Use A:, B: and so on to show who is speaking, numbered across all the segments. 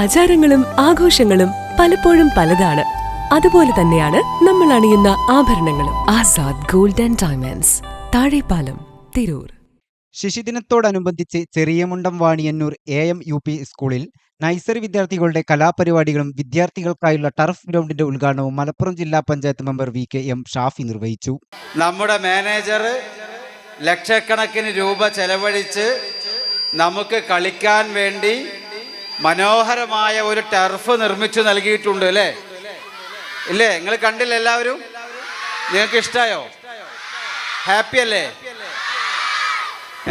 A: ആചാരങ്ങളും ആഘോഷങ്ങളും പലപ്പോഴും പലതാണ്. അതുപോലെ തന്നെയാണ് നമ്മൾ അണിയുന്ന ആഭരണങ്ങളും. Azad gold and diamonds Thazhepalam Tirur.
B: ശിശുദിനത്തോടനുബന്ധിച്ച് Cheriyamundam Vaniyannur A M U P സ്കൂളിൽ നൈസറി വിദ്യാർത്ഥികളുടെ കലാപരിപാടികളും വിദ്യാർത്ഥികൾക്കായുള്ള ടർഫ് ഗ്രൗണ്ടിന്റെ ഉദ്ഘാടനവും മലപ്പുറം ജില്ലാ panchayat member V K M Shafi നിർവഹിച്ചു.
C: നമ്മുടെ മാനേജർ ലക്ഷക്കണക്കിന് രൂപ ചെലവഴിച്ച് നമുക്ക് കളിക്കാൻ വേണ്ടി മനോഹരമായ ഒരു ടർഫ് നിർമ്മിച്ചു നൽകിയിട്ടുണ്ട് അല്ലേ? ഇല്ലേ? നിങ്ങൾ കണ്ടില്ല എല്ലാവരും? നിങ്ങൾക്ക് ഇഷ്ടായോ? ഹാപ്പി അല്ലേ?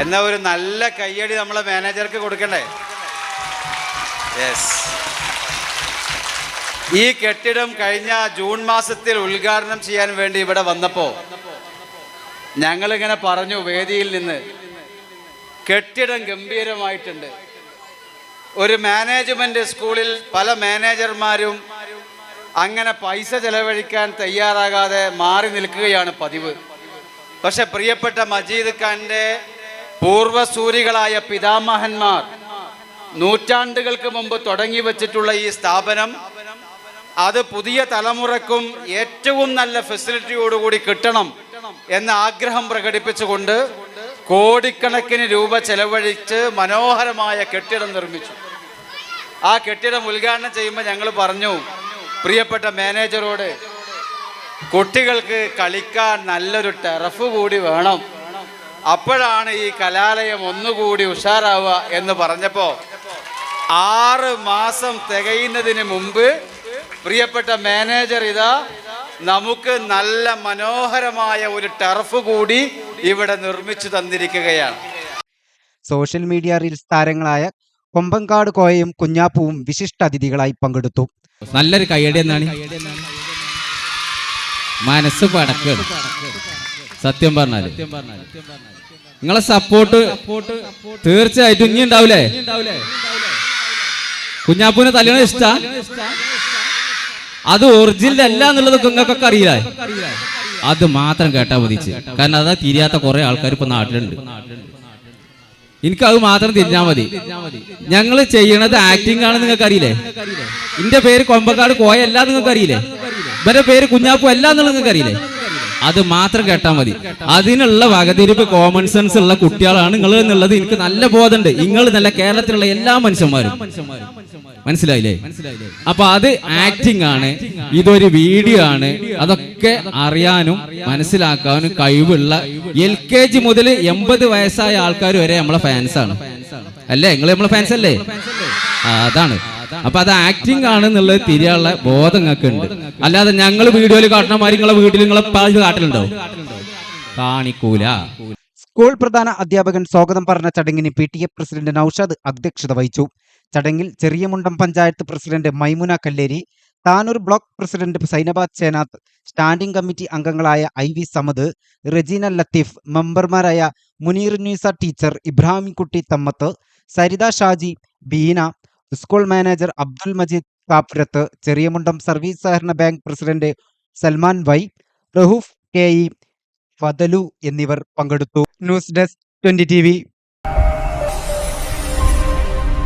C: എന്നാ ഒരു നല്ല കയ്യടി നമ്മളെ മാനേജർക്ക് കൊടുക്കണ്ടേ? യെസ് ഈ കെട്ടിടം കഴിഞ്ഞ ജൂൺ മാസത്തിൽ ഉദ്ഘാടനം ചെയ്യാൻ വേണ്ടി ഇവിടെ വന്നപ്പോൾ ഞങ്ങളിങ്ങനെ പറഞ്ഞു വേദിയിൽ നിന്ന്. കെട്ടിടം ഗംഭീരമായിട്ടുണ്ട്. ഒരു മാനേജ്മെന്റ് സ്കൂളിൽ പല മാനേജർമാരും അങ്ങനെ പൈസ ചെലവഴിക്കാൻ തയ്യാറാകാതെ മാറി നിൽക്കുകയാണ് പതിവ്. പക്ഷെ പ്രിയപ്പെട്ട മജീദ് ഖാന്റെ പൂർവസൂരികളായ പിതാമഹന്മാർ നൂറ്റാണ്ടുകൾക്ക് മുമ്പ് തുടങ്ങി വച്ചിട്ടുള്ള ഈ സ്ഥാപനം അത് പുതിയ തലമുറക്കും ഏറ്റവും നല്ല ഫെസിലിറ്റിയോടുകൂടി കിട്ടണം എന്ന ആഗ്രഹം പ്രകടിപ്പിച്ചുകൊണ്ട് കോടിക്കണക്കിന് രൂപ ചെലവഴിച്ച് മനോഹരമായ കെട്ടിടം നിർമ്മിച്ചു. ആ കെട്ടിടം ഉദ്ഘാടനം ചെയ്യുമ്പോൾ ഞങ്ങൾ പറഞ്ഞു പ്രിയപ്പെട്ട മാനേജറോട് കുട്ടികൾക്ക് കളിക്കാൻ നല്ലൊരു ടെറഫ് കൂടി വേണം. അപ്പോഴാണ് ഈ കലാലയം ഒന്നുകൂടി ഉഷാറാവുക എന്ന് പറഞ്ഞപ്പോൾ ആറ് മാസം തികയുന്നതിന് മുമ്പ് പ്രിയപ്പെട്ട മാനേജർ ഇതാ നമുക്ക് നല്ല മനോഹരമായ ഒരു ടർഫ് കൂടി ഇവിടെ നിർമ്മിച്ചു തന്നിരിക്കുകയാണ്.
B: സോഷ്യൽ മീഡിയ റീൽസ് താരങ്ങളായ കൊമ്പങ്കാട് കോയയും കുഞ്ഞാപ്പുവും വിശിഷ്ട അതിഥികളായി പങ്കെടുത്തു.
D: നല്ലൊരു കൈയടി എന്നാണ്. മനസ്സ് പടക്കാണ്. സത്യം പറഞ്ഞാൽ. നിങ്ങളെ സപ്പോർട്ട് തീർച്ചയായിട്ടും ഇനി ഉണ്ടാവില്ലേ കുഞ്ഞാപ്പൂനെ തല്ലണ ഇഷ്ട? അത് ഒറിജിനൽ അല്ല എന്നുള്ളത് നിങ്ങൾക്കൊക്കെ അറിയില്ല? അത് മാത്രം കേട്ടാ മതിച്ച്. കാരണം അതാ തിരിയാത്ത കുറെ ആൾക്കാർ ഇപ്പൊ നാട്ടിലുണ്ട്. എനിക്ക് അത് മാത്രം തിരിഞ്ഞാൽ മതി. ഞങ്ങൾ ചെയ്യണത് ആക്ടിംഗ് ആണ് നിങ്ങൾക്ക് അറിയില്ലേ എന്റെ പേര് കൊമ്പക്കാട് കോയ അല്ല നിങ്ങൾക്ക് അറിയില്ലേ ഇവരുടെ പേര് കുഞ്ഞാപ്പു അല്ല എന്നുള്ളത് നിങ്ങൾക്ക് അറിയില്ലേ അത് മാത്രം കേട്ടാൽ മതി. അതിനുള്ള വകതിരിപ്പ് കോമൺ സെൻസ് ഉള്ള കുട്ടികളാണ് നിങ്ങൾ എന്നുള്ളത് എനിക്ക് നല്ല ബോധമുണ്ട്. നിങ്ങൾ നല്ല കേരളത്തിലുള്ള എല്ലാ മനുഷ്യന്മാരും. മനസ്സിലായില്ലേ? അപ്പൊ അത് ആക്ടിങ് ആണ്. ഇതൊരു വീഡിയോ ആണ്. അതൊക്കെ അറിയാനും മനസ്സിലാക്കാനും കഴിവുള്ള എൽ കെ ജി മുതൽ എൺപത് വയസ്സായ ആൾക്കാർ വരെ നമ്മളെ ഫാൻസ് ആണ്. അല്ലേ? നിങ്ങൾ നമ്മളെ ഫാൻസ് അല്ലേ? അതാണ്. അപ്പൊ അത് ആക്ടിങ് ആണ് എന്നുള്ളത് തിരിയാനുള്ള ബോധം നിങ്ങൾക്ക് ഉണ്ട് അല്ലാതെ ഞങ്ങൾ വീഡിയോയിൽ കാട്ടണ മാതിരി നിങ്ങളെ വീട്ടിൽ നിങ്ങളെ കാട്ടലുണ്ടോ? കാണിക്കൂല.
B: സ്കൂൾ പ്രധാന അധ്യാപകൻ സ്വാഗതം പറഞ്ഞ ചടങ്ങിന് P T A president Naushad അധ്യക്ഷത വഹിച്ചു. ചടങ്ങിൽ Cheriyamundam panchayat president Maimuna Kalleri Tanur block president Sainabad Chenath standing committee അംഗങ്ങളായ ഐ വി സമദ് റജീന ലത്തീഫ് മെമ്പർമാരായ Muneer Nusa teacher Ibrahimkutty Thammath Saritha Shaji Beena school manager Abdul Majeed Kappurath Cheriyamundam service സഹകരണ bank president Salman Y Rahoof K E Fathalu എന്നിവർ പങ്കെടുത്തു. News desk twenty T